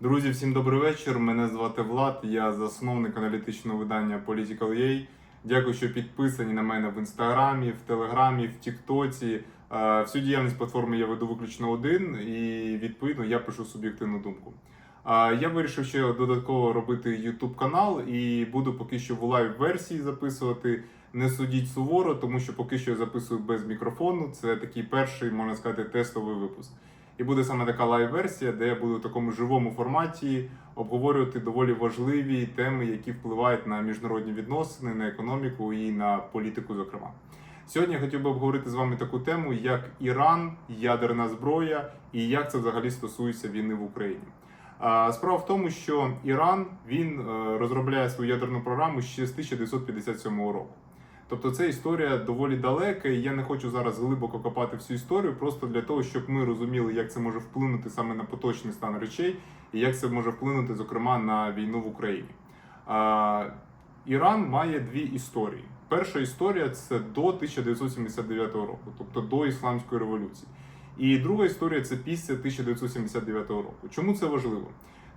Друзі, всім добрий вечір. Мене звати Влад. Я засновник аналітичного видання Political.ua. Дякую, що підписані на мене в інстаграмі, в телеграмі, в Тіктоці. Е, Всю діяльність платформи я веду виключно один, і відповідно я пишу суб'єктивну думку. Е, Я вирішив ще додатково робити YouTube канал і буду поки що в лайв версії записувати. Не судіть суворо, тому що поки що я записую без мікрофону. Це такий перший, можна сказати, тестовий випуск. І буде саме така лайв-версія, де я буду в такому живому форматі обговорювати доволі важливі теми, які впливають на міжнародні відносини, на економіку і на політику, зокрема. Сьогодні я хотів би обговорити з вами таку тему, як Іран, ядерна зброя і як це взагалі стосується війни в Україні. Справа в тому, що Іран він е, розробляє свою ядерну програму ще з 1957 року. Тобто це історія доволі далека, і я не хочу зараз глибоко копати всю історію, просто для того, щоб ми розуміли, як це може вплинути саме на поточний стан речей, і як це може вплинути, зокрема, на війну в Україні. А, Іран має дві історії. Перша історія це до 1979 року, тобто до Ісламської революції. І друга історія це після 1979 року. Чому це важливо?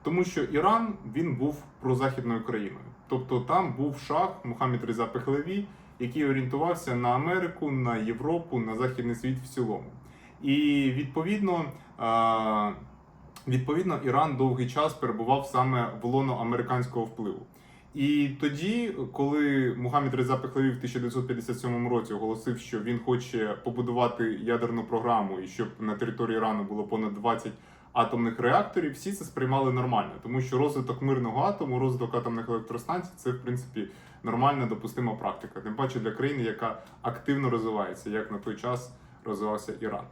Тому що Іран він був прозахідною країною, тобто там був шах Мухаммед Реза Пехлеві, який орієнтувався на Америку, на Європу, на західний світ в цілому. І відповідно, відповідно, Іран довгий час перебував саме в лоно американського впливу. І тоді, коли Мухаммед Реза Пехлеві в 1957 році оголосив, що він хоче побудувати ядерну програму і щоб на території Ірану було понад 20 атомних реакторів, всі це сприймали нормально, тому що розвиток мирного атому, розвиток атомних електростанцій це в принципі нормальна допустима практика. Тим паче для країни, яка активно розвивається, як на той час розвивався Іран.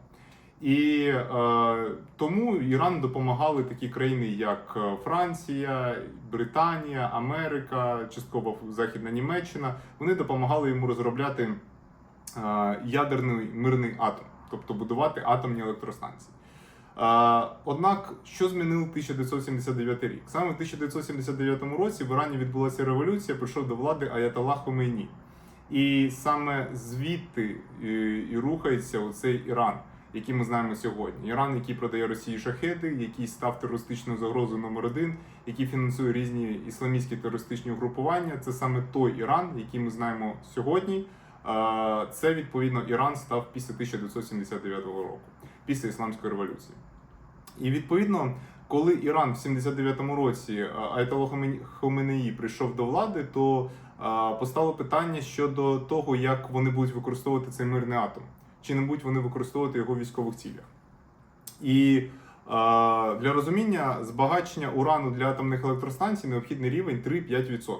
І е, тому Іран допомагали такі країни, як е, Франція, Британія, Америка, частково Західна Німеччина. Вони допомагали йому розробляти е, ядерний мирний атом, тобто будувати атомні електростанції. Однак, що змінив 1979 рік? Саме в 1979 році в Ірані відбулася революція, прийшов до влади Аятоллах Хомейні. І саме звідти е, і рухається оцей Іран, який ми знаємо сьогодні. Іран, який продає Росії шахеди, який став терористичною загрозою номер один, який фінансує різні ісламістські терористичні угрупування. Це саме той Іран, який ми знаємо сьогодні. Це відповідно Іран став після 1979 року, після ісламської революції. І відповідно, коли Іран в 79-му році е, Айтало Хоменеї прийшов до влади, то е, постало питання щодо того, як вони будуть використовувати цей мирний атом, чи не будуть вони використовувати його в військових цілях. І е, для розуміння збагачення урану для атомних електростанцій необхідний рівень 3-5%.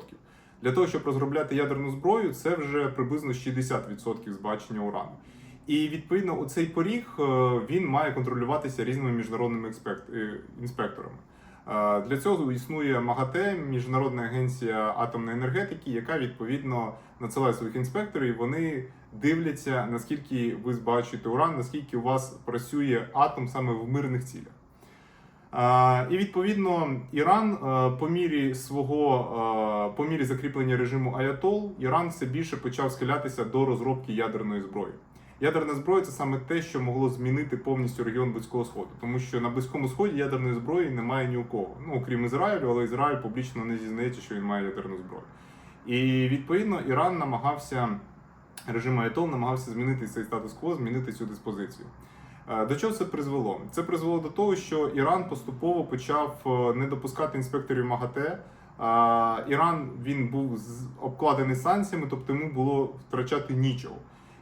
Для того, щоб розробляти ядерну зброю, це вже приблизно 60% збагачення урану. І відповідно, оцей поріг е, він має контролюватися різними міжнародними е, інспекторами. Е, Для цього існує МАГАТЕ, Міжнародна агенція атомної енергетики, яка відповідно надсилає своїх інспекторів. і Вони дивляться, наскільки ви збагачуєте уран, наскільки у вас працює атом саме в мирних цілях. І відповідно Іран по мірі свого по мірі закріплення режиму Аятол, Іран все більше почав схилятися до розробки ядерної зброї. Ядерна зброя це саме те, що могло змінити повністю регіон Близького Сходу, тому що на Близькому Сході ядерної зброї немає ні у кого. Ну окрім Ізраїлю, але Ізраїль публічно не зізнається, що він має ядерну зброю. І відповідно Іран намагався режим Аятол намагався змінити цей статус-кво, змінити цю диспозицію. Е, До чого це призвело? Це призвело до того, що Іран поступово почав е, не допускати інспекторів МАГАТЕ. Е, Іран він був обкладений санкціями, тобто йому було втрачати нічого.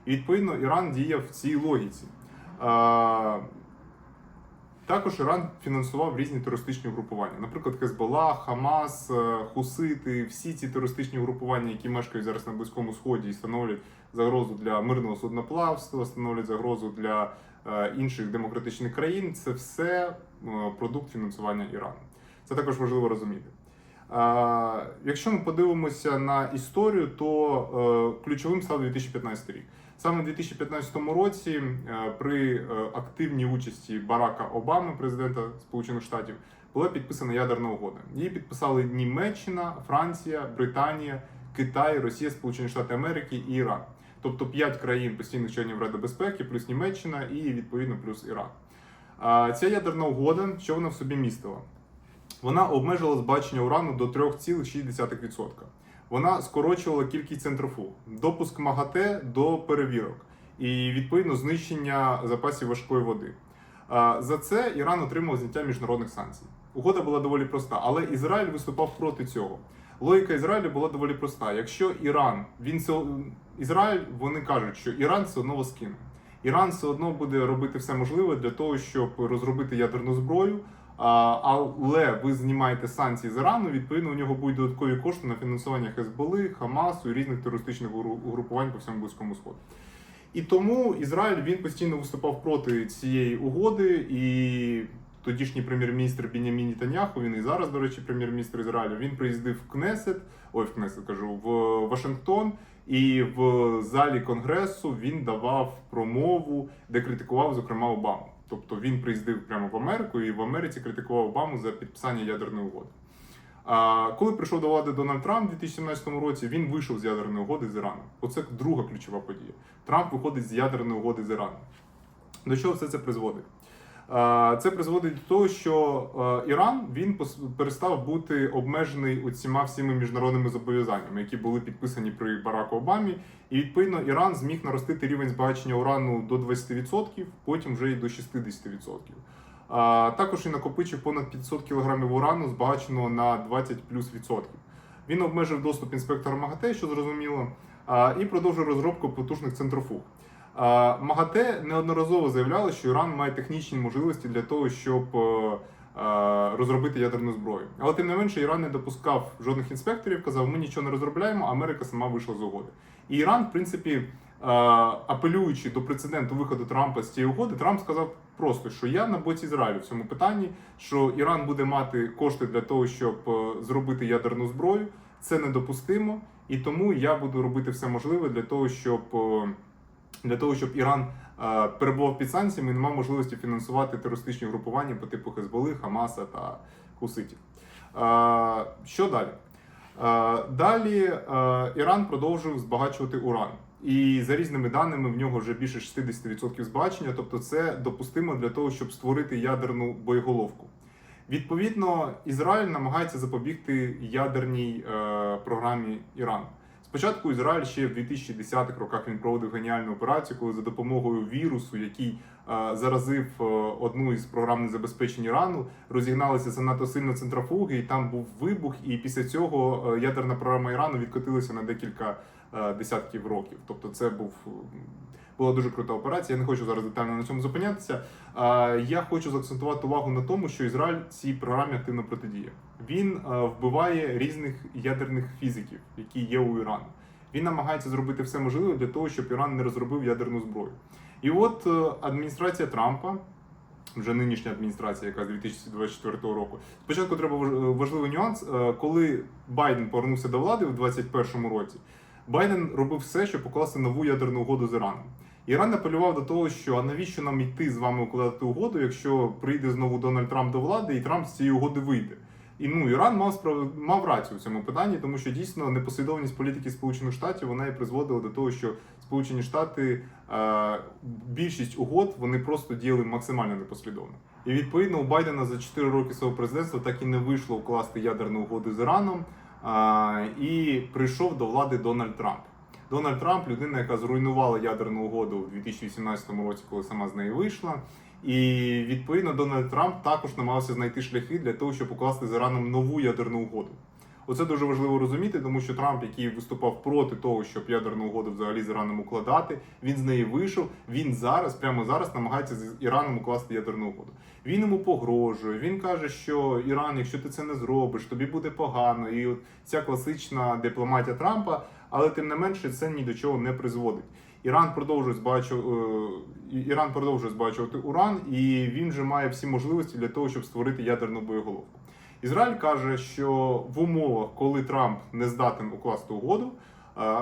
І відповідно Іран діяв в цій логіці. Також Іран фінансував різні терористичні угрупування, наприклад, Хезбола, Хамас, е, Хусити, всі ці терористичні угрупування, які мешкають зараз на Близькому Сході і становлять загрозу для мирного судноплавства, становлять загрозу для е, інших демократичних країн. Це все е, продукт фінансування Ірану. Це також важливо розуміти. Якщо ми подивимося на історію, то е, ключовим став 2015 рік. Саме в 2015 році, е, при е, активній участі Барака Обами, президента Сполучених Штатів, була підписана ядерна угода. Її підписали Німеччина, Франція, Британія, Китай, Росія, Сполучені Штати Америки і Іран. Тобто п'ять країн постійних членів Ради безпеки, плюс Німеччина і відповідно плюс Іран. Ця ядерна угода, що вона в собі містила? Вона обмежила збагачення урану до 3,6%. Вона скорочувала кількість центрофуг, допуск МАГАТЕ до перевірок і відповідно знищення запасів важкої води. За це Іран отримав зняття міжнародних санкцій. Угода була доволі проста, але Ізраїль виступав проти цього. Логіка Ізраїлю була доволі проста. Якщо Іран, він все Ізраїль, вони кажуть, що Іран все одно вас кине. Іран все одно буде робити все можливе для того, щоб розробити ядерну зброю. Але ви знімаєте санкції з Ірану, відповідно, у нього будуть додаткові кошти на фінансування Хезболи, Хамасу і різних терористичних угру- угрупувань по всьому близькому сходу. І тому Ізраїль він постійно виступав проти цієї угоди. І тодішній прем'єр-міністр Бінямін Нетаньяху, він і зараз, до речі, прем'єр-міністр Ізраїлю. Він приїздив в Кнесет, ой, в Кнесет кажу, в Вашингтон. І в залі конгресу він давав промову, де критикував, зокрема, Обаму. Тобто він приїздив прямо в Америку і в Америці критикував Обаму за підписання ядерної угоди. А коли прийшов до влади Дональд Трамп у 2017 році, він вийшов з ядерної угоди з Іраном. Оце друга ключова подія. Трамп виходить з ядерної угоди з Іраном. До чого все це призводить? Це призводить до того, що Іран він перестав бути обмежений усіма всіми міжнародними зобов'язаннями, які були підписані при Бараку Обамі. І відповідно Іран зміг наростити рівень збагачення урану до 20%, потім вже й до 60%. Також він накопичив понад 500 кг урану, збагаченого на 20 плюс відсотків. Він обмежив доступ інспектора МАГАТЕ, що зрозуміло, і продовжив розробку потужних центрофуг. МАГАТЕ неодноразово заявляло, що Іран має технічні можливості для того, щоб е, е, розробити ядерну зброю. Але тим не менше, Іран не допускав жодних інспекторів, казав, ми нічого не розробляємо, Америка сама вийшла з угоди. І Іран, в принципі, е, апелюючи до прецеденту виходу Трампа з цієї угоди, Трамп сказав просто, що я на боці Ізраїлю в цьому питанні, що Іран буде мати кошти для того, щоб зробити ядерну зброю. Це недопустимо, і тому я буду робити все можливе для того, щоб для того, щоб Іран е, перебував під санкціями і не мав можливості фінансувати терористичні групування по типу Хезболи, Хамаса та Хуситів. Е, Що далі? Е, Далі Іран продовжив збагачувати уран. І за різними даними в нього вже більше 60% збагачення, тобто це допустимо для того, щоб створити ядерну боєголовку. Відповідно, Ізраїль намагається запобігти ядерній програмі Ірану. Спочатку Ізраїль ще в 2010-х роках він проводив геніальну операцію, коли за допомогою вірусу, який е, заразив е, одну із програм незабезпечення Ірану, розігналися занадто сильно центрофуги, і там був вибух. І після цього е, ядерна програма Ірану відкотилася на декілька е, десятків років. Тобто, це був була дуже крута операція. Я не хочу зараз детально на цьому зупинятися. Е, Я хочу заакцентувати увагу на тому, що Ізраїль цій програмі активно протидіє. Він е, вбиває різних ядерних фізиків, які є у Ірану. Він намагається зробити все можливе для того, щоб Іран не розробив ядерну зброю. І от е, адміністрація Трампа, вже нинішня адміністрація, яка з 2024 року. Спочатку треба важливий нюанс. Е, Коли Байден повернувся до влади у 2021 році, Байден робив все, щоб покласти нову ядерну угоду з Іраном. Іран апелював до того, що а навіщо нам йти з вами укладати угоду, якщо прийде знову Дональд Трамп до влади і Трамп з цієї угоди вийде. І ну Іран мав справ... мав рацію в цьому питанні, тому що дійсно непослідовність політики Сполучених Штатів вона і призводила до того, що Сполучені Штати е... більшість угод вони просто діяли максимально непослідовно. І відповідно у Байдена за 4 роки свого президентства так і не вийшло укласти ядерну угоду з Іраном. е... І прийшов до влади Дональд Трамп. Дональд Трамп людина, яка зруйнувала ядерну угоду у 2018 році, коли сама з неї вийшла. І відповідно Дональд Трамп також намагався знайти шляхи для того, щоб укласти з Іраном нову ядерну угоду. Оце дуже важливо розуміти, тому що Трамп, який виступав проти того, щоб ядерну угоду взагалі з Іраном укладати, він з неї вийшов. Він зараз, прямо зараз, намагається з Іраном укласти ядерну угоду. Він йому погрожує. Він каже, що Іран, якщо ти це не зробиш, тобі буде погано. І от ця класична дипломатія Трампа, але тим не менше це ні до чого не призводить. Іран продовжує збагачувати, Іран продовжує збагачувати уран, і він вже має всі можливості для того, щоб створити ядерну боєголовку. Ізраїль каже, що в умовах, коли Трамп не здатен укласти угоду, е,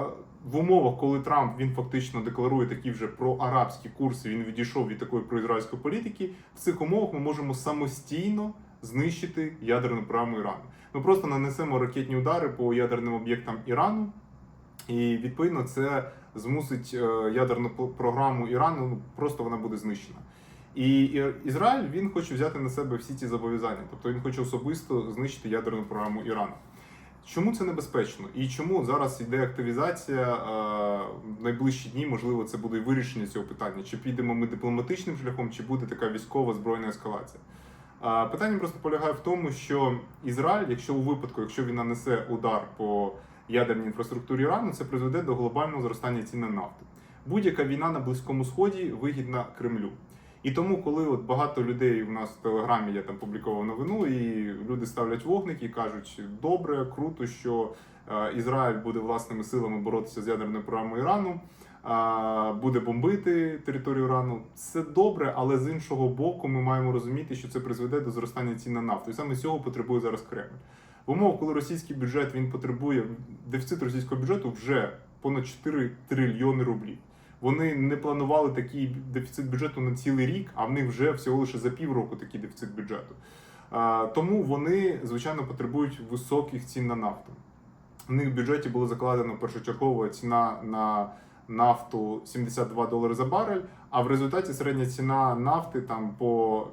в умовах, коли Трамп він фактично декларує такі вже проарабські курси, він відійшов від такої проізраїльської політики. В цих умовах ми можемо самостійно знищити ядерну програму Ірану. Ми просто нанесемо ракетні удари по ядерним об'єктам Ірану, і відповідно це змусить е, ядерну програму Ірану, ну просто вона буде знищена. І Ізраїль він хоче взяти на себе всі ці зобов'язання, тобто він хоче особисто знищити ядерну програму Ірану. Чому це небезпечно? І чому зараз йде активізація е, в найближчі дні? Можливо, це буде вирішення цього питання. Чи підемо ми дипломатичним шляхом, чи буде така військова збройна ескалація? Е, питання просто полягає в тому, що Ізраїль, якщо у випадку, якщо він нанесе удар по ядерній інфраструктурі Ірану, це призведе до глобального зростання цін на нафту. Будь-яка війна на Близькому Сході вигідна Кремлю. І тому, коли от багато людей у нас в телеграмі я там публікував новину, і люди ставлять вогники і кажуть, добре, круто, що е, Ізраїль буде власними силами боротися з ядерною програмою Ірану, буде бомбити територію Ірану. Це добре, але з іншого боку, ми маємо розуміти, що це призведе до зростання цін на нафту. І саме цього потребує зараз Кремль. В умовах, коли російський бюджет він потребує дефіцит російського бюджету вже понад 4 трильйони рублів. Вони не планували такий дефіцит бюджету на цілий рік, а в них вже всього лише за півроку такий дефіцит бюджету. Тому вони, звичайно, потребують високих цін на нафту. В них в бюджеті було закладено першочергова ціна на нафту 72 долари за барель, а в результаті середня ціна нафти там по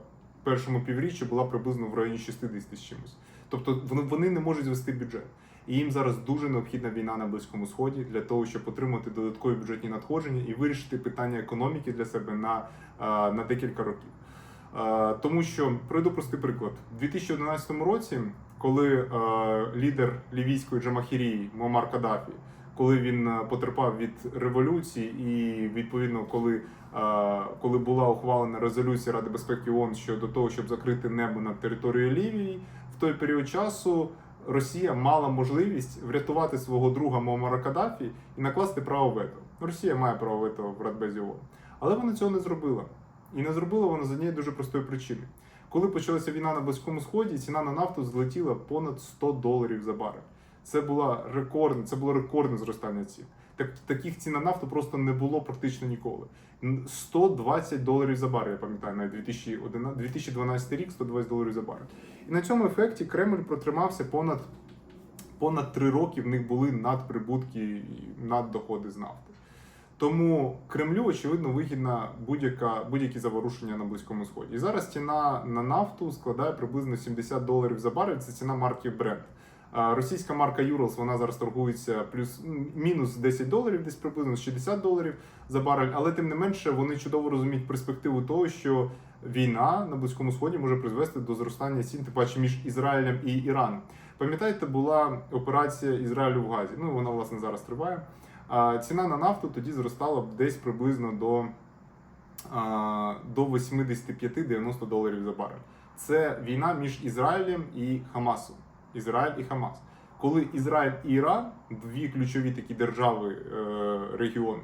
першому півріччю була приблизно в районі 60 з чимось. Тобто вони- не можуть звести бюджет. І їм зараз дуже необхідна війна на Близькому Сході для того, щоб отримати додаткові бюджетні надходження і вирішити питання економіки для себе на, е, на декілька років. Е, Тому що приведу простий приклад. У 2011 році, коли е, лідер лівійської Джамахірії Муаммар Каддафі, коли він е, потерпав від революції, і відповідно, коли, е, коли була ухвалена резолюція Ради безпеки ООН щодо того, щоб закрити небо над територією Лівії, в той період часу Росія мала можливість врятувати свого друга Муаммара Каддафі і накласти право вето. Росія має право вето в Радбезі ООН. Але вона цього не зробила. І не зробила вона з однієї дуже простої причини. Коли почалася війна на Близькому Сході, ціна на нафту злетіла понад 100 доларів за барель. Це була рекордне, це було рекордне зростання цін. Так, таких цін на нафту просто не було практично ніколи. 120 доларів за барель, я пам'ятаю, на 2011 2012 рік 120 доларів за барель. І на цьому ефекті Кремль протримався понад, понад 3 роки. В них були надприбутки і наддоходи з нафти. Тому Кремлю, очевидно, вигідна будь-яка будь-які заворушення на Близькому Сході. І зараз ціна на нафту складає приблизно 70 доларів за барель. Це ціна марки Brent. Російська марка Urals, вона зараз торгується плюс мінус 10 доларів, десь приблизно 60 доларів за барель. Але тим не менше вони чудово розуміють перспективу того, що війна на Близькому Сході може призвести до зростання цін, тим паче між Ізраїлем і Іраном. Пам'ятаєте, була операція Ізраїлю в Газі. Ну вона власне зараз триває. Ціна на нафту тоді зростала десь приблизно до, до 85-90 доларів за барель. Це війна між Ізраїлем і Хамасом. Ізраїль і Хамас. Коли Ізраїль і Іран, дві ключові такі держави е, регіону,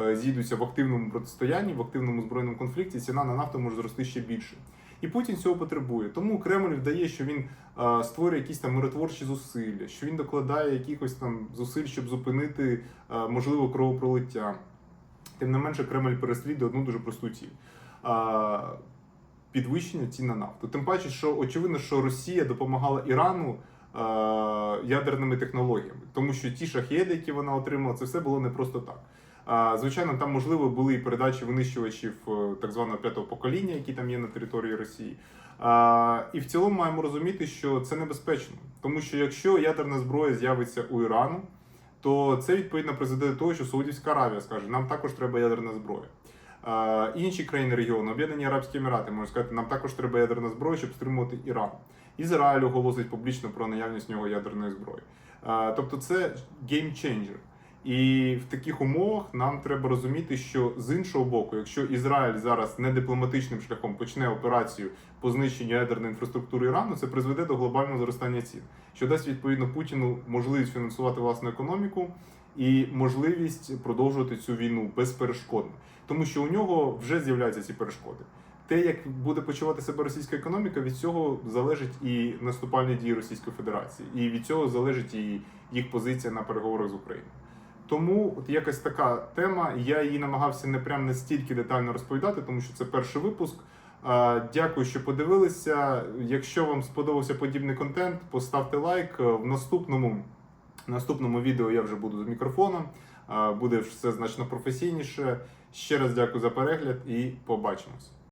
е, зійдуться в активному протистоянні, в активному збройному конфлікті, ціна на нафту може зрости ще більше. І Путін цього потребує. Тому Кремль вдає, що він е, створює якісь там миротворчі зусилля, що він докладає якихось там зусиль, щоб зупинити е, можливо кровопролиття. Тим не менше, Кремль переслідує одну дуже просту ціль. Е, Підвищення цін на нафту. Тим паче, що очевидно, що Росія допомагала Ірану е, ядерними технологіями, тому що ті шахеди, які вона отримала, це все було не просто так. Е, звичайно, там можливо були і передачі винищувачів е, так званого п'ятого покоління, які там є на території Росії. Е, і в цілому маємо розуміти, що це небезпечно, тому що якщо ядерна зброя з'явиться у Ірану, то це відповідно призведе до того, що Саудівська Аравія скаже, нам також треба ядерна зброя. Інші країни регіону, Об'єднані Арабські Емірати, можуть сказати, нам також треба ядерна зброя, щоб стримувати Іран. Ізраїль оголосить публічно про наявність нього ядерної зброї. Тобто це геймченджер. І в таких умовах нам треба розуміти, що з іншого боку, якщо Ізраїль зараз не дипломатичним шляхом почне операцію по знищенню ядерної інфраструктури Ірану, це призведе до глобального зростання цін, що дасть відповідно Путіну можливість фінансувати власну економіку і можливість продовжувати цю війну безперешкодно, тому що у нього вже з'являються ці перешкоди. Те, як буде почувати себе російська економіка, від цього залежить і наступальні дії Російської Федерації, і від цього залежить і їх позиція на переговорах з Україною. Тому от якась така тема. Я її намагався не прям настільки детально розповідати, тому що це перший випуск. Дякую, що подивилися. Якщо вам сподобався подібний контент, поставте лайк. В наступному, наступному відео я вже буду з мікрофоном. Буде все значно професійніше. Ще раз дякую за перегляд і побачимось.